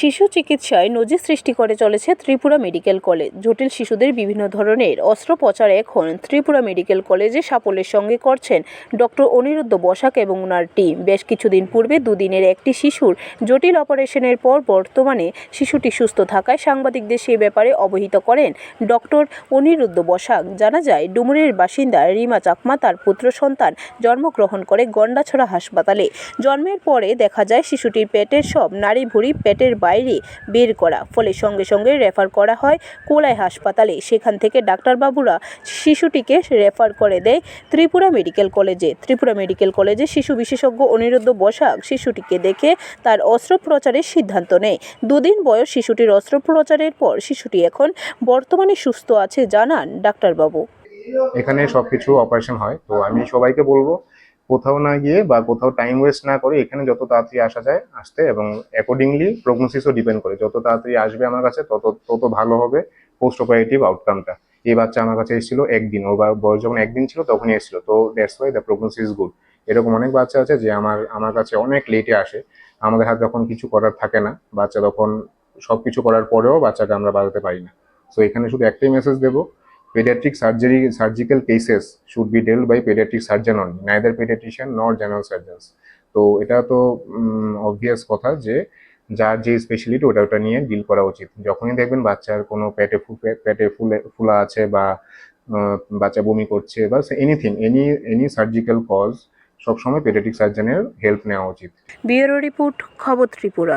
শিশু চিকিৎসায় নজির সৃষ্টি করে চলেছে ত্রিপুরা মেডিকেল কলেজ। জটিল শিশুদের বিভিন্ন ধরনের অস্ত্রোপচার এখন ত্রিপুরা মেডিকেল কলেজে সাফল্যের সঙ্গে করছেন ডক্টর অনিরুদ্ধ বসাক এবং ওনার টিম। বেশ কিছুদিন পূর্বে দুদিনের একটি শিশুর জটিল অপারেশনের পর বর্তমানে শিশুটি সুস্থ থাকায় সাংবাদিকদের সে ব্যাপারে অবহিত করেন ডক্টর অনিরুদ্ধ বসাক। জানা যায়, ডুমুরের বাসিন্দা রিমা চাকমা তার পুত্র সন্তান জন্মগ্রহণ করে গন্ডাছড়া হাসপাতালে। জন্মের পরে দেখা যায়, শিশুটির পেটের সব নাড়ি ভুঁড়ি পেটের বাইরে বের করা। ফলে সঙ্গে সঙ্গে রেফার করা হয় কোলাই হাসপাতালে। সেখান থেকে ডাক্তারবাবুরা শিশুটিকে রেফার করে দেয় ত্রিপুরা মেডিকেল কলেজে। ত্রিপুরা মেডিকেল কলেজে শিশু বিশেষজ্ঞ অনিরুদ্ধ বসাক শিশুটিকে দেখে তার অস্ত্রোপচারের সিদ্ধান্ত নেয়। দুদিন বয়স শিশুটির অস্ত্রোপচারের পর শিশুটি এখন বর্তমানে সুস্থ আছে জানান ডাক্তারবাবু। এখানে সবকিছু অপারেশন হয়। তো আমি সবাইকে বলব কোথাও না গিয়ে বা কোথাও টাইম ওয়েস্ট না করে এখানে যত তাড়াতাড়ি আসা যায়, আসতে এবং অ্যাকর্ডিংলি প্রগনোসিসও ডিপেন্ড করে। যত তাড়াতাড়ি আসবে আমার কাছে, তত তত ভালো হবে পোস্ট অপারেটিভ আউটকামটা এই বাচ্চা আমার কাছে এসেছিল একদিন। ওর বা- বয়স যখন একদিন ছিল, তখনই এসেছিল। তো that's why the prognosis good এরকম অনেক বাচ্চা আছে যে আমার আমার কাছে অনেক লেটে আসে। আমাদের হাতে যখন কিছু করার থাকে না। বাচ্চা তখন সব কিছু করার পরেও বাচ্চাকে আমরা বাড়াতে পারি না। সো এখানে শুধু একটাই মেসেজ দেবো pediatric surgery, surgical cases should be dealt by pediatric surgeon only, neither pediatrician nor general surgeons. তো এটা তো অবভিয়াস কথা যে যার যে স্পেশালিটি ওটা ওটা নিয়ে ডিল করা উচিত। যখনই দেখবেন বাচ্চার কোনো পেটে পেটে ফুলে, ফুলা আছে বা বাচ্চা বমি করছে বা anything any any surgical cause সবসময় পেডিয়াট্রিক সার্জনের হেল্প নেওয়া উচিত। ব্যুরো রিপোর্ট, খবর ত্রিপুরা।